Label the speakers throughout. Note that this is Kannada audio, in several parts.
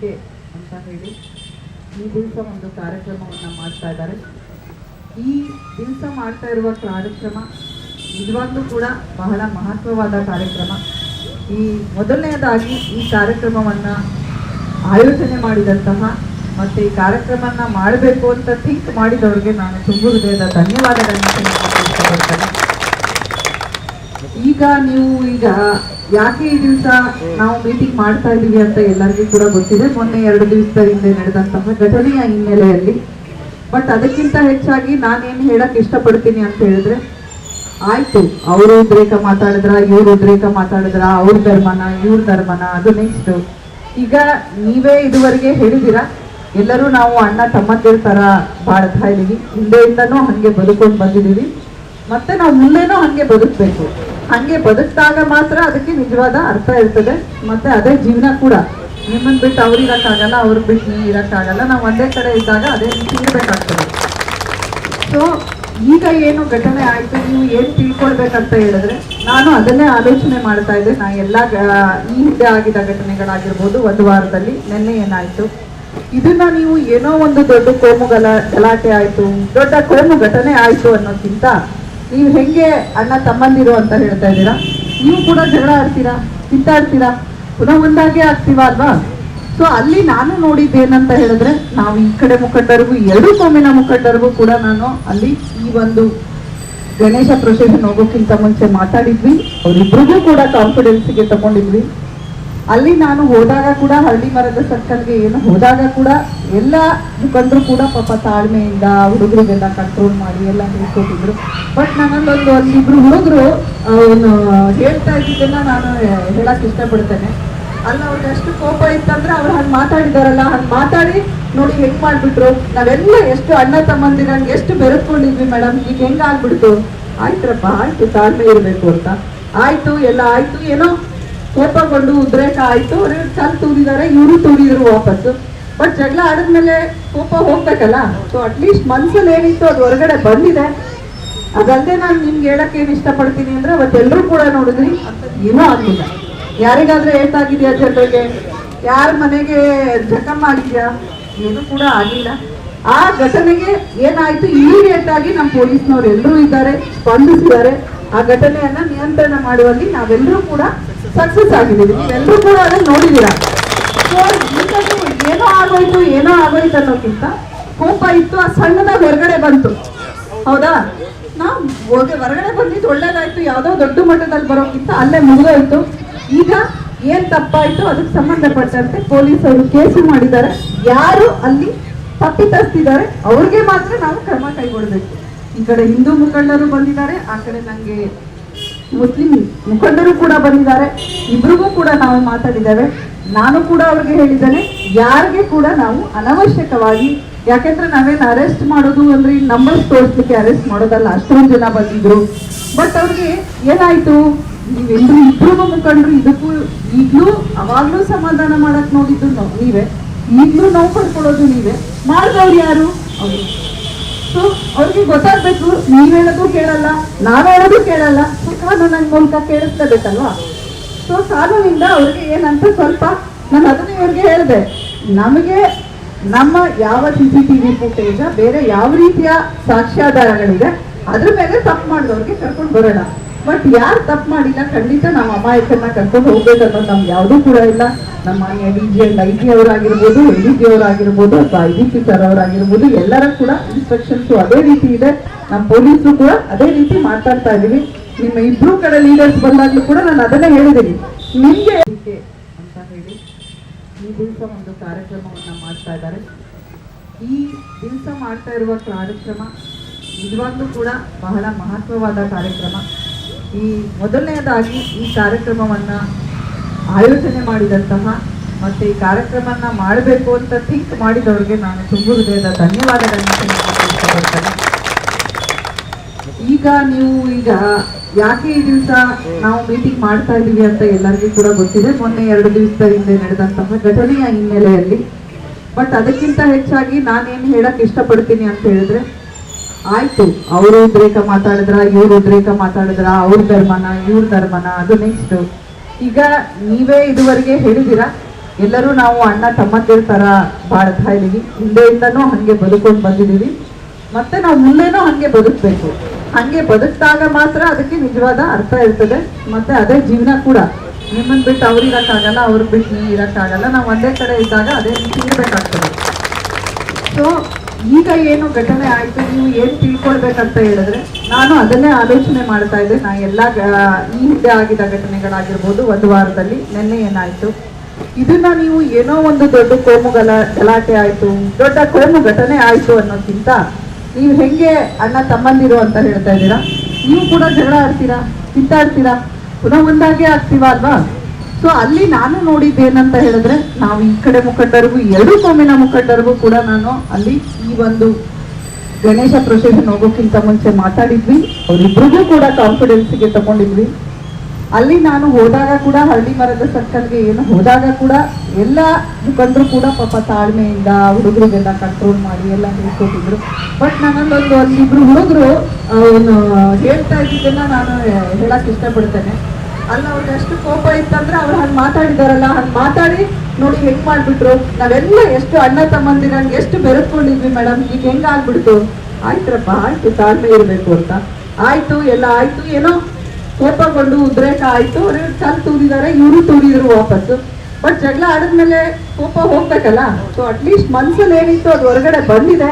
Speaker 1: ಕೆ ಅಂತ ಹೇಳಿ ಈ ದಿವಸ ಒಂದು ಕಾರ್ಯಕ್ರಮವನ್ನು ಮಾಡ್ತಾ ಇದ್ದಾರೆ. ಈ ದಿವಸ ಮಾಡ್ತಾ ಇರುವ ಕಾರ್ಯಕ್ರಮ ನಿಜವಾಗ್ಲೂ ಕೂಡ ಬಹಳ ಮಹತ್ವವಾದ ಕಾರ್ಯಕ್ರಮ. ಈ ಮೊದಲನೆಯದಾಗಿ ಈ ಕಾರ್ಯಕ್ರಮವನ್ನು ಆಯೋಜನೆ ಮಾಡಿದಂತಹ ಮತ್ತು ಈ ಕಾರ್ಯಕ್ರಮನ ಮಾಡಬೇಕು ಅಂತ ಥಿಂಕ್ ಮಾಡಿದವ್ರಿಗೆ ನಾನು ತುಂಬ ಹೃದಯದ ಧನ್ಯವಾದಗಳನ್ನು ಈಗ ನೀವು ಈಗ ಯಾಕೆ ಈ ದಿವಸ ನಾವು ಮೀಟಿಂಗ್ ಮಾಡ್ತಾ ಇದ್ದೀವಿ ಅಂತ ಎಲ್ಲರಿಗೂ ಕೂಡ ಗೊತ್ತಿದೆ. ಮೊನ್ನೆ ಎರಡು ದಿವಸದ ಹಿಂದೆ ನಡೆದಂತಹ ಘಟನೆಯ ಹಿನ್ನೆಲೆಯಲ್ಲಿ. ಬಟ್ ಅದಕ್ಕಿಂತ ಹೆಚ್ಚಾಗಿ ನಾನೇನು ಹೇಳಕ್ ಇಷ್ಟಪಡ್ತೀನಿ ಅಂತ ಹೇಳಿದ್ರೆ, ಆಯ್ತು, ಅವರು ಉದ್ರೇಕ ಮಾತಾಡಿದ್ರ, ಇವ್ರು ಉದ್ರೇಕ ಮಾತಾಡಿದ್ರ, ಅವ್ರ ಧರ್ಮನ, ಇವ್ರ ಧರ್ಮನ, ಅದು ನೆಕ್ಸ್ಟ್ ಈಗ ನೀವೇ ಇದುವರೆಗೆ ಹೇಳಿದಿರ ಎಲ್ಲರೂ ನಾವು ಅಣ್ಣ, ತಮ್ಮಂದಿರ ತರ ಬಾಳ್ತಾ ಇದೀವಿ ಹಿಂದೆಯಿಂದನೂ ಹಂಗೆ ಬದುಕೊಂಡು ಬಂದಿದೀವಿ ಮತ್ತೆ ನಾವು ಮುಂದೆನೂ ಹಂಗೆ ಬದುಕಬೇಕು. ಹಂಗೆ ಬದುಕಿದಾಗ ಮಾತ್ರ ಅದಕ್ಕೆ ನಿಜವಾದ ಅರ್ಥ ಇರ್ತದೆ. ಮತ್ತೆ ಅದೇ ಜೀವನ ಕೂಡ. ನಿಮ್ಮನ್ನ ಬಿಟ್ಟು ಅವ್ರು ಇರೋಕ್ಕಾಗಲ್ಲ ಅವ್ರು ಬಿಟ್ಟು ನೀವು ಇರೋಕ್ಕಾಗಲ್ಲ. ನಾವು ಒಂದೇ ಕಡೆ ಇದ್ದಾಗ ಅದೇ ರೀತಿ ಇರಬೇಕಾಗ್ತದೆ. ಸೊ ಈಗ ಏನು ಘಟನೆ ಆಯಿತು, ನೀವು ಏನು ತಿಳ್ಕೊಳ್ಬೇಕಂತ ಹೇಳಿದ್ರೆ, ನಾನು ಅದನ್ನೇ ಆಲೋಚನೆ ಮಾಡ್ತಾ ಇದ್ದೆ. ನಾ ಎಲ್ಲ ಈ ಹಿಂದೆ ಆಗಿದ ಘಟನೆಗಳಾಗಿರ್ಬೋದು, ಒಂದು ವಾರದಲ್ಲಿ ನಿನ್ನೆ ಏನಾಯ್ತು. ಇದನ್ನ ನೀವು ಏನೋ ಒಂದು ದೊಡ್ಡ ಕೋಮು ಗಲ ಗಲಾಟೆ ಆಯಿತು, ದೊಡ್ಡ ಕೋಮು ಘಟನೆ ಆಯಿತು ಅನ್ನೋಕ್ಕಿಂತ ನೀವು ಹೆಂಗೆ ಅಣ್ಣ ತಮ್ಮಂದಿರು ಅಂತ ಹೇಳ್ತಾ ಇದ್ದೀರಾ? ನೀವು ಕೂಡ ಜಗಳ ಆಡ್ತೀರಾ? ಕಿತ್ತಾಡ್ತೀರಾ? ಪುನಃ ಒಂದಾಗೆ ಆಗ್ತೀವ ಅಲ್ವಾ? ಸೊ ಅಲ್ಲಿ ನಾನು ನೋಡಿದ್ದೇನಂತ ಹೇಳಿದ್ರೆ, ನಾವು ಈ ಕಡೆ ಮುಖಂಡರಿಗೂ, ಎರಡು ಕೋಮಿನ ಮುಖಂಡರಿಗೂ ಕೂಡ ನಾನು ಅಲ್ಲಿ ಈ ಒಂದು ಗಣೇಶ ಪ್ರೊಸೆಷನ್ ಹೋಗೋಕ್ಕಿಂತ ಮುಂಚೆ ಮಾತಾಡಿದ್ವಿ. ಅವರಿಬ್ರಿಗೂ ಕೂಡ ಕಾನ್ಫಿಡೆನ್ಸ್ಗೆ ತಗೊಂಡಿದ್ವಿ. ಅಲ್ಲಿ ನಾನು ಹೋದಾಗ ಕೂಡ ಹಳ್ಳಿ ಮರದ ಸರ್ಕಲ್ಗೆ ಏನು ಹೋದಾಗ ಕೂಡ ಎಲ್ಲ ಮುಖಂಡರು ಕೂಡ ಪಾಪ ತಾಳ್ಮೆಯಿಂದ ಹುಡುಗರಿಗೆಲ್ಲ ಕಂಟ್ರೋಲ್ ಮಾಡಿ ಎಲ್ಲ ಹೇಳ್ಕೊಟ್ಟಿದ್ರು. ಬಟ್ ನನ್ನಲ್ಲೊಂದು ಇಬ್ರು ಹುಡುಗರು ಅವನು ಹೇಳ್ತಾ ಇದ್ದಿದ್ದನ್ನ ನಾನು ಹೇಳಕ್ ಇಷ್ಟಪಡ್ತೇನೆ. ಅಲ್ಲ ಅವ್ರಿಗೆ ಅಷ್ಟು ಕೋಪ ಇತ್ತಂದ್ರೆ ಅವ್ರು ಹಂಗೆ ಮಾತಾಡಿದಾರಲ್ಲ, ಹಂಗೆ ಮಾತಾಡಿ ನೋಡಿ ಹೆಂಗ್ ಮಾಡ್ಬಿಟ್ರು. ನಾವೆಲ್ಲ ಎಷ್ಟು ಅಣ್ಣ ತಮ್ಮಂದಿರಂಗೆ ಎಷ್ಟು ಬೆರೆತ್ಕೊಂಡಿದ್ವಿ ಮೇಡಮ್ ಈಗ ಹೆಂಗ್ ಆಗ್ಬಿಡ್ತು? ಆಯ್ತ್ರಪ್ಪ, ಆಯ್ತು, ತಾಳ್ಮೆ ಇರಬೇಕು ಅಂತ. ಆಯ್ತು, ಎಲ್ಲ ಆಯ್ತು, ಏನೋ ಕೋಪಗೊಂಡು ಉದ್ರೇಕ ಆಯ್ತು ಅವ್ರಿಗೆ ಕಲ್ ತೂರಿದಾರೆ, ಇವರು ತೂರಿದ್ರು ವಾಪಸ್ಸು ಬಟ್ ಜಗಳ ಆಡಿದ್ಮೇಲೆ ಕೋಪ ಹೋಗ್ಬೇಕಲ್ಲ? ಸೊ ಅಟ್ಲೀಸ್ಟ್ ಮನ್ಸಲ್ಲಿ ಏನಿತ್ತು, ಅದು ಹೊರಗಡೆ ಬಂದಿದೆ. ಅದಲ್ಲದೆ ನಾನು ನಿಮ್ಗೆ ಹೇಳಕ್ ಏನ್ ಇಷ್ಟಪಡ್ತೀನಿ ಅಂದ್ರೆ, ಅವತ್ತೆಲ್ಲರೂ ಕೂಡ ನೋಡಿದ್ರಿ ಏನೂ ಆಗ್ಲಿಲ್ಲ. ಯಾರಿಗಾದ್ರೂ ಏಟಾಗಿದೆಯಾ ಜನರಿಗೆ ಯಾರ ಮನೆಗೆ ಜಖಮ್ ಆಗಿದ್ಯಾ? ಏನು ಕೂಡ ಆಗಿಲ್ಲ ಆ ಘಟನೆಗೆ ಏನಾಯ್ತು ಇಮಿಡಿಯೇಟ್ ಆಗಿ ನಮ್ಮ ಪೊಲೀಸ್ನವ್ರು ಎಲ್ಲರೂ ಇದ್ದಾರೆ, ಸ್ಪಂದಿಸಿದ್ದಾರೆ. ಆ ಘಟನೆಯನ್ನ ನಿಯಂತ್ರಣ ಮಾಡುವಲ್ಲಿ ನಾವೆಲ್ಲರೂ ಕೂಡ ಸಕ್ಸಸ್ ಆಗಿದ್ದೀವಿ ನೀವೆಲ್ಲರೂ ಕೂಡ ಅದನ್ನ ನೋಡಿದ್ದೀರಾ? ಸೊ ಈಗ ಏನೋ ಆಗೋಯ್ತು ಏನೋ ಆಗೋಯ್ತು ಅನ್ನೋಕ್ಕಿಂತ ಕೋಪ ಇತ್ತು ಆ ಸಣ್ಣದಾಗ ಹೊರಗಡೆ ಬಂತು. ಹೌದಾ? ನಾವು ಹೋಗಿ ಹೊರಗಡೆ ಬಂದಿದ್ದು ಒಳ್ಳೇದಾಯ್ತು ಯಾವುದೋ ದೊಡ್ಡ ಮಟ್ಟದಲ್ಲಿ ಬರೋಕ್ಕಿಂತ ಅಲ್ಲೇ ಮುಗಿದೋಯ್ತು. ಈಗ ಏನ್ ತಪ್ಪಾಯ್ತು ಅದಕ್ಕೆ ಸಂಬಂಧಪಟ್ಟಂತೆ ಪೊಲೀಸರು ಕೇಸು ಮಾಡಿದ್ದಾರೆ. ಯಾರು ಅಲ್ಲಿ ತಪ್ಪಿತಸ್ತಿದ್ದಾರೆ ಅವ್ರಿಗೆ ಮಾತ್ರ ನಾವು ಕ್ರಮ ಕೈಗೊಳ್ಬೇಕು. ಈ ಕಡೆ ಹಿಂದೂ ಮುಖಂಡರು ಬಂದಿದ್ದಾರೆ ಆ ಕಡೆ ನಂಗೆ ಮುಸ್ಲಿಂ ಮುಖಂಡರು ಕೂಡ ಬಂದಿದ್ದಾರೆ. ಇಬ್ರಿಗೂ ಕೂಡ ನಾವು ಮಾತಾಡಿದ್ದೇವೆ. ನಾನು ಕೂಡ ಅವ್ರಿಗೆ ಹೇಳಿದ್ದೇನೆ. ಯಾರಿಗೆ ಕೂಡ ನಾವು ಅನವಶ್ಯಕವಾಗಿ, ಯಾಕೆಂದ್ರೆ ನಾವೇನು ಅರೆಸ್ಟ್ ಮಾಡೋದು ಅಂದ್ರೆ ನಂಬರ್ಸ್ ತೋರಿಸ್ಲಿಕ್ಕೆ ಅರೆಸ್ಟ್ ಮಾಡೋದಲ್ಲ, ಅಷ್ಟೊಂದು ಜನ ಬಂದಿದ್ರು. ಬಟ್ ಅವ್ರಿಗೆ ಏನಾಯ್ತು? ನೀವೆಲ್ಲರೂ ಇಬ್ರು ಮುಖಂಡರು, ಇದಕ್ಕೂ ಈಗಲೂ ಅವಾಗ್ಲೂ ಸಮಾಧಾನ ಮಾಡಕ್ ನೋಡಿದ್ದು ನಾವು ನೀವೇ. ಈಗಲೂ ನೋವು ಪಡ್ಕೊಳ್ಳೋದು ನೀವೇ. ಮಾಡಿದವ್ರು ಯಾರು? ಅವರು. ಸೊ ಅವ್ರಿಗೆ ಗೊತ್ತಾಗ್ಬೇಕು. ನೀವ್ ಹೇಳೋದು ಕೇಳಲ್ಲ ನಾನು ಹೇಳೋದು ಕೇಳಲ್ಲ. ಸೊ ನನ್ನ ಮೂಲಕ ಕೇಳಿಸ್ಕೋಬೇಕಲ್ವಾ ಸೊ ಕಾನೂನಿಂದ ಅವ್ರಿಗೆ ಏನಂತ ಸ್ವಲ್ಪ ನಾನು ಅದನ್ನ ಇವ್ರಿಗೆ ಹೇಳಿದೆ. ನಮಗೆ ನಮ್ಮ ಯಾವ C C T V footage ಬೇರೆ ಯಾವ ರೀತಿಯ ಸಾಕ್ಷ್ಯಾಧಾರಗಳಿದೆ, ಅದ್ರ ಮೇಲೆ ತಪ್ಪು ಮಾಡಿದವ್ರಿಗೆ ಕರ್ಕೊಂಡು ಬರೋಣ. ಬಟ್ ಯಾರು ತಪ್ಪು ಮಾಡಿಲ್ಲ, ಖಂಡಿತ ನಮ್ಮ ಅಮಾಯಕನ್ನ ಕರ್ಕೊಂಡು ಹೋಗ್ಬೇಕು ಅನ್ನೋದು ನಮ್ಗೆ ಯಾವುದೂ ಕೂಡ ಇಲ್ಲ. ನಮ್ಮ ಮಾನ್ಯ D G and I G ಅವರಾಗಿರ್ಬೋದು L G ಅವರಾಗಿರ್ಬೋದು ಅಥವಾ ಐ ಡಿ ಪಿ ಸರ್ ಅವರಾಗಿರ್ಬೋದು ಎಲ್ಲರ ಕೂಡ ಇನ್ಸ್ಟ್ರಕ್ಷನ್ಸ್ ಅದೇ ರೀತಿ ಇದೆ. ನಮ್ಮ ಪೊಲೀಸರು ಕೂಡ ಅದೇ ರೀತಿ ಮಾತಾಡ್ತಾ ಇದ್ದೀವಿ. ನಿಮ್ಮ ಇಬ್ರು ಕಡೆ ಲೀಡರ್ಸ್ ಬಂದಾಗಲೂ ಕೂಡ ನಾನು ಅದನ್ನೇ ಹೇಳಿದ್ದೀನಿ. ನಿಮಗೆ ಅಂತ ಹೇಳಿ, ಈ ದಿವಸ ಒಂದು ಕಾರ್ಯಕ್ರಮವನ್ನು ಮಾಡ್ತಾ ಇದ್ದಾರೆ. ಈ ದಿವಸ ಮಾಡ್ತಾ ಇರುವ ಕಾರ್ಯಕ್ರಮ ನಿಜವಾಗ್ಲೂ ಕೂಡ ಬಹಳ ಮಹತ್ವವಾದ ಕಾರ್ಯಕ್ರಮ. ಈ ಮೊದಲನೆಯದಾಗಿ ಈ ಕಾರ್ಯಕ್ರಮವನ್ನು ಆಯೋಜನೆ ಮಾಡಿದಂತಹ ಮತ್ತು ಈ ಕಾರ್ಯಕ್ರಮನ ಮಾಡಬೇಕು ಅಂತ ಥಿಂಕ್ ಮಾಡಿದವ್ರಿಗೆ ನಾನು ತುಂಬ ಹೃದಯದ ಧನ್ಯವಾದಗಳನ್ನು ಇಷ್ಟಪಡ್ತೇನೆ ಈಗ ನೀವು ಈಗ ಯಾಕೆ ಈ ದಿವಸ ನಾವು ಮೀಟಿಂಗ್ ಮಾಡ್ತಾ ಇದ್ದೀವಿ ಅಂತ ಎಲ್ಲರಿಗೂ ಕೂಡ ಗೊತ್ತಿದೆ. ಮೊನ್ನೆ ಎರಡು ದಿವಸದ ಹಿಂದೆ ನಡೆದಂತಹ ಘಟನೆಯ ಹಿನ್ನೆಲೆಯಲ್ಲಿ. ಬಟ್ ಅದಕ್ಕಿಂತ ಹೆಚ್ಚಾಗಿ ನಾನೇನು ಹೇಳಕ್ಕೆ ಇಷ್ಟಪಡ್ತೀನಿ ಅಂತ ಹೇಳಿದ್ರೆ ಆಯ್ತು. ಅವರು ಉದ್ರೇಕ ಮಾತಾಡಿದ್ರ, ಇವ್ರು ಉದ್ರೇಕ ಮಾತಾಡಿದ್ರ, ಅವ್ರ ಧರ್ಮನ, ಇವ್ರ ಧರ್ಮನ, ಅದು ನೆಕ್ಸ್ಟ್ ಈಗ ನೀವೇ ಇದುವರೆಗೆ ಹೇಳಿದಿರ ಎಲ್ಲರೂ ನಾವು ಅಣ್ಣ, ತಮ್ಮಂದಿರ ತರ ಬಾಳ್ತಾ ಇದೀವಿ ಹಿಂದೆಯಿಂದನೂ ಹಂಗೆ ಬದುಕೊಂಡು ಬಂದಿದೀವಿ ಮತ್ತೆ ನಾವು ಮುಂದೆನೂ ಹಂಗೆ ಬದುಕಬೇಕು. ಹಂಗೆ ಬದುಕಿದಾಗ ಮಾತ್ರ ಅದಕ್ಕೆ ನಿಜವಾದ ಅರ್ಥ ಇರ್ತದೆ. ಮತ್ತೆ ಅದೇ ಜೀವನ ಕೂಡ. ನಿಮ್ಮನ್ನ ಬಿಟ್ಟು ಅವ್ರು ಇರಕ್ಕಾಗಲ್ಲ, ಅವ್ರ ಬಿಟ್ಟು ನೀವು ಇರಕ್ಕಾಗಲ್ಲ. ನಾವು ಒಂದೇ ಕಡೆ ಇದ್ದಾಗ ಅದೇ ರೀತಿ ಇರಬೇಕಾಗ್ತದೆ. ಸೊ ಈಗ ಏನು ಘಟನೆ ಆಯಿತು, ನೀವು ಏನು ತಿಳ್ಕೊಳ್ಬೇಕಂತ ಹೇಳಿದ್ರೆ, ನಾನು ಅದನ್ನೇ ಆಲೋಚನೆ ಮಾಡ್ತಾ ಇದ್ದೆ. ನಾ ಎಲ್ಲ ಈ ಹಿಂದೆ ಆಗಿದ ಘಟನೆಗಳಾಗಿರ್ಬೋದು, ಒಂದು ವಾರದಲ್ಲಿ ನಿನ್ನೆ ಏನಾಯ್ತು. ಇದನ್ನ ನೀವು ಏನೋ ಒಂದು ದೊಡ್ಡ ಕೋಮು ಗಲ, ಗಲಾಟೆ ಆಯಿತು, ದೊಡ್ಡ ಕೋಮು ಘಟನೆ ಆಯಿತು ಅನ್ನೋದಕ್ಕಿಂತ ನೀವು ಹೆಂಗೆ ಅಣ್ಣ ತಮ್ಮಂದಿರು ಅಂತ ಹೇಳ್ತಾ ಇದ್ದೀರಾ? ನೀವು ಕೂಡ ಜಗಳ ಆಡ್ತೀರಾ? ಕಿತ್ತಾಡ್ತೀರಾ? ಪುನಃ ಒಂದಾಗೆ ಆಗ್ತೀವಾ ಅಲ್ವಾ? ಸೊ ಅಲ್ಲಿ ನಾನು ನೋಡಿದ್ದೇನಂತ ಹೇಳಿದ್ರೆ, ನಾವು ಈ ಕಡೆ ಮುಖಂಡರಿಗೂ, ಎರಡು ಕೋಮಿನ ಮುಖಂಡರಿಗೂ ಕೂಡ ನಾನು ಅಲ್ಲಿ ಈ ಒಂದು ಗಣೇಶ ಪ್ರೊಸೆಷನ್ ಹೋಗೋಕ್ಕಿಂತ ಮುಂಚೆ ಮಾತಾಡಿದ್ವಿ. ಅವರಿಬ್ರಿಗೂ ಕೂಡ ಕಾನ್ಫಿಡೆನ್ಸ್ಗೆ ತಗೊಂಡಿದ್ವಿ. ಅಲ್ಲಿ ನಾನು ಹೋದಾಗ ಕೂಡ ಹಳ್ಳಿ ಮರದ ಸರ್ಕಲ್ಗೆ ಏನು, ಹೋದಾಗ ಕೂಡ ಎಲ್ಲ ಮುಖಂಡರು ಕೂಡ ಪಾಪ ತಾಳ್ಮೆಯಿಂದ, ಹುಡುಗರಿಗೆಲ್ಲ ಕಂಟ್ರೋಲ್ ಮಾಡಿ ಎಲ್ಲ ಹೇಳ್ಕೊಟ್ಟಿದ್ರು. ಬಟ್ ನನ್ನಲ್ಲೊಂದು ಒಂದಿಬ್ರು ಹುಡುಗರು ಏನು ಹೇಳ್ತಾ ಇದ್ದಿದ್ದೆಲ್ಲ ನಾನು ಹೇಳಕ್ ಇಷ್ಟಪಡ್ತೇನೆ. ಅಲ್ಲ, ಅವ್ರಿಗೆ ಎಷ್ಟು ಕೋಪ ಇತ್ತಂದ್ರೆ ಅವ್ರು ಹಂಗೆ ಮಾತಾಡಿದಾರಲ್ಲ, ಹಂಗೆ ಮಾತಾಡಿ ನೋಡಿ ಹೆಂಗ್ ಮಾಡ್ಬಿಟ್ರು. ನಾವೆಲ್ಲ ಎಷ್ಟು ಅಣ್ಣ ತಮ್ಮಂದಿರಂಗೆ ಎಷ್ಟು ಬೆರೆತ್ಕೊಂಡಿದ್ವಿ ಮೇಡಮ್, ಈಗ ಹೆಂಗ್ ಆಗ್ಬಿಡ್ತು? ಆಯ್ತ್ರಪ್ಪ, ಆಯ್ತು, ತಾಳ್ಮೆ ಇರಬೇಕು ಅಂತ. ಆಯ್ತು, ಎಲ್ಲ ಆಯ್ತು, ಏನೋ ಕೋಪಗೊಂಡು ಉದ್ರೇಕ ಆಯ್ತು, ಅವ್ರ ಕಲ್ ತೂರಿದಾರೆ ಇವರು ತೂರಿದ್ರು ವಾಪಸ್ಸು. ಬಟ್ ಜಗಳ ಆಡಿದ್ಮೇಲೆ ಕೋಪ ಹೋಗ್ಬೇಕಲ್ಲ? ಸೊ ಅಟ್ಲೀಸ್ಟ್ ಮನ್ಸಲ್ಲಿ ಏನಿತ್ತು ಅದು ಹೊರಗಡೆ ಬಂದಿದೆ.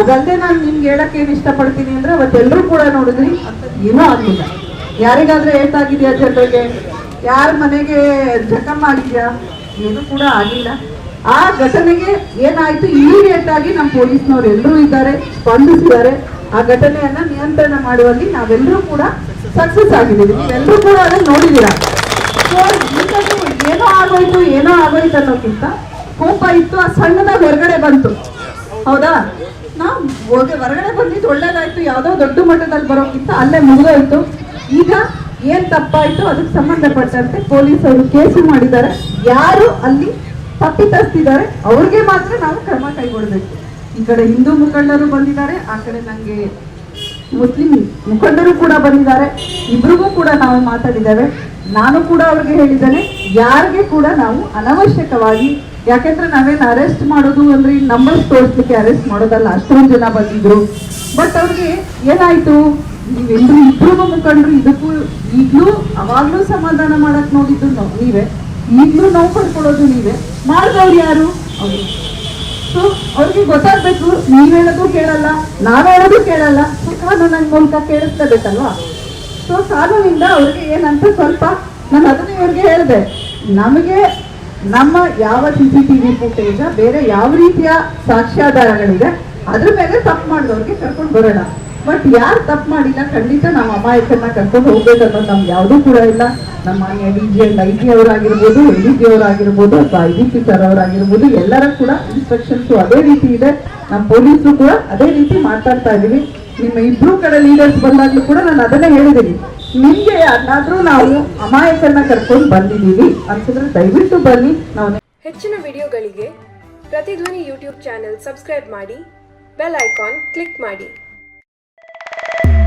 Speaker 1: ಅದಲ್ಲದೆ ನಾನು ನಿಮ್ಗೆ ಹೇಳಕ್ಕೆ ಏನು ಇಷ್ಟಪಡ್ತೀನಿ ಅಂದ್ರೆ ಅವತ್ತೆಲ್ಲರೂ ಕೂಡ ನೋಡಿದ್ರಿ ಏನೂ ಆಗ್ಲಿಲ್ಲ. ಯಾರಿಗಾದ್ರೂ ಏಟಾಗಿದೆಯಾ ಜನರಿಗೆ? ಯಾರ ಮನೆಗೆ ಜಖಮ್ ಆಗಿದ್ಯಾ ಏನು ಕೂಡ ಆಗಿಲ್ಲ ಆ ಘಟನೆಗೆ ಏನಾಯ್ತು? ಇಮಿಡಿಯೇಟ್ ಆಗಿ ನಮ್ಮ ಪೊಲೀಸ್ನವ್ರು ಎಲ್ಲರೂ ಇದ್ದಾರೆ, ಸ್ಪಂದಿಸಿದ್ದಾರೆ. ಆ ಘಟನೆಯನ್ನ ನಿಯಂತ್ರಣ ಮಾಡುವಲ್ಲಿ ನಾವೆಲ್ಲರೂ ಕೂಡ ಸಕ್ಸಸ್ ಆಗಿದ್ದೀವಿ. ನೀವೆಲ್ಲರೂ ಕೂಡ ಅದನ್ನ ನೋಡಿದ್ದೀರಾ? ಸೊ ಏನೋ ಆಗೋಯ್ತು ಏನೋ ಆಗೋಯ್ತು ಅನ್ನೋಕ್ಕಿಂತ ಕೋಪ ಇತ್ತು, ಆ ಸಣ್ಣದಾಗ ಹೊರಗಡೆ ಬಂತು. ಹೌದಾ? ನಾವು ಹೊರಗಡೆ ಬಂದಿದ್ದು ಒಳ್ಳೇದಾಯ್ತು. ಯಾವುದೋ ದೊಡ್ಡ ಮಟ್ಟದಲ್ಲಿ ಬರೋಕ್ಕಿಂತ ಅಲ್ಲೇ ಮುಗಿದೋಯ್ತು. ಈಗ ಏನ್ ತಪ್ಪಾಯ್ತು ಅದಕ್ಕೆ ಸಂಬಂಧಪಟ್ಟಂತೆ ಪೊಲೀಸರು ಕೇಸು ಮಾಡಿದ್ದಾರೆ. ಯಾರು ಅಲ್ಲಿ ತಪ್ಪಿತಸ್ತಿದ್ದಾರೆ ಅವ್ರಿಗೆ ಮಾತ್ರ ನಾವು ಕ್ರಮ ಕೈಗೊಳ್ಬೇಕು ಈ ಕಡೆ ಹಿಂದೂ ಮುಖಂಡರು ಬಂದಿದ್ದಾರೆ, ಆ ಕಡೆ ನಂಗೆ ಮುಸ್ಲಿಂ ಮುಖಂಡರು ಕೂಡ ಬಂದಿದ್ದಾರೆ. ಇಬ್ರಿಗೂ ಕೂಡ ನಾವು ಮಾತಾಡಿದ್ದೇವೆ. ನಾನು ಕೂಡ ಅವ್ರಿಗೆ ಹೇಳಿದ್ದೇನೆ, ಯಾರಿಗೆ ಕೂಡ ನಾವು ಅನವಶ್ಯಕವಾಗಿ, ಯಾಕೆಂದ್ರೆ ನಾವೇನು ಅರೆಸ್ಟ್ ಮಾಡೋದು ಅಂದ್ರೆ ನಂಬರ್ಸ್ ತೋರಿಸ್ಲಿಕ್ಕೆ ಅರೆಸ್ಟ್ ಮಾಡೋದಲ್ಲ, ಅಷ್ಟೊಂದು ಜನ ಬಂದಿದ್ರು. ಬಟ್ ಅವ್ರಿಗೆ ಏನಾಯ್ತು? ನೀವೆಲ್ಲರೂ ಇಬ್ಬರಿಗೂ ಮುಖಂಡರು ಇದಕ್ಕೂ ಈಗ್ಲೂ ಅವಾಗ್ಲೂ ಸಮಾಧಾನ ಮಾಡಕ್ ನೋಡಿದ್ದು ನಾವು. ಈಗ್ಲೂ ನೋವು ಪಡ್ಕೊಳ್ಳೋದು ನೀವೇ. ಮಾಡಿದವ್ರು ಯಾರು? ಅವರು. ಸೊ, ಅವ್ರಿಗೆ ಗೊತ್ತಾಗ್ಬೇಕು, ನೀವ್ ಹೇಳೋದು ಕೇಳಲ್ಲ, ನಾವ್ ಹೇಳೋದು ಕೇಳಲ್ಲ. ಸೊ ಕಾನೂನಿನ ಮೂಲಕ ಕೇಳಿಸ್ಕೋಬೇಕಲ್ವಾ ಸೊ ಕಾನೂನಿಂದ ಅವ್ರಿಗೆ ಏನಂತ ಸ್ವಲ್ಪ ನಾನು ಅದನ್ನ ಇವ್ರಿಗೆ ಹೇಳಿದೆ. ನಮಗೆ ನಮ್ಮ ಯಾವ C C T V footage ಬೇರೆ ಯಾವ ರೀತಿಯ ಸಾಕ್ಷ್ಯಾಧಾರಗಳಿದೆ, ಅದ್ರ ಮೇಲೆ ತಪ್ಪು ಮಾಡಿದವ್ರಿಗೆ ಕರ್ಕೊಂಡು ಬರೋಣ. ಬಟ್ ಯಾರು ತಪ್ಪು ಮಾಡಿಲ್ಲ, ಖಂಡಿತ ನಾವು ಅಮಾಯಕನ್ನ ಕರ್ಕೊಂಡು ಹೋಗ್ಬೇಕನ್ನೋದು ನಮ್ಗೆ ಯಾವುದೂ ಕೂಡ ಇಲ್ಲ. ನಮ್ಮ ಮಾನ್ಯ D G and I G ಅವರಾಗಿರ್ಬೋದು, L D G ಅವರಾಗಿರ್ಬೋದು, ಅಥವಾ ಐ ಡಿ ಪಿ ಸರ್ ಅವರಾಗಿರ್ಬೋದು, ಎಲ್ಲರ ಕೂಡ ಇನ್ಸ್ಟ್ರಕ್ಷನ್ಸ್ ಅದೇ ರೀತಿ ಇದೆ. ನಮ್ಮ ಪೊಲೀಸರು ಕೂಡ ಅದೇ ರೀತಿ ಮಾತಾಡ್ತಾ ಇದ್ದೀವಿ. ನಿಮ್ಮ ಇಬ್ರು ಕಡೆ ಲೀಡರ್ಸ್ ಬಂದಾಗಲೂ ಕೂಡ ನಾನು ಅದನ್ನೇ ಹೇಳಿದ್ದೀನಿ. ನಿಮಗೆ ಯಾರನ್ನಾದ್ರೂ ನಾವು ಅಮಾಯಕನ್ನ ಕರ್ಕೊಂಡು ಬಂದಿದ್ದೀವಿ ಅಂತಂದ್ರೆ ದಯವಿಟ್ಟು ಬನ್ನಿ. ನಾವು
Speaker 2: ಹೆಚ್ಚಿನ ವಿಡಿಯೋಗಳಿಗೆ ಪ್ರತಿಧ್ವನಿ ಯೂಟ್ಯೂಬ್ ಚಾನೆಲ್ ಸಬ್ಸ್ಕ್ರೈಬ್ ಮಾಡಿ, ಬೆಲ್ ಐಕಾನ್ ಕ್ಲಿಕ್ ಮಾಡಿ. thank you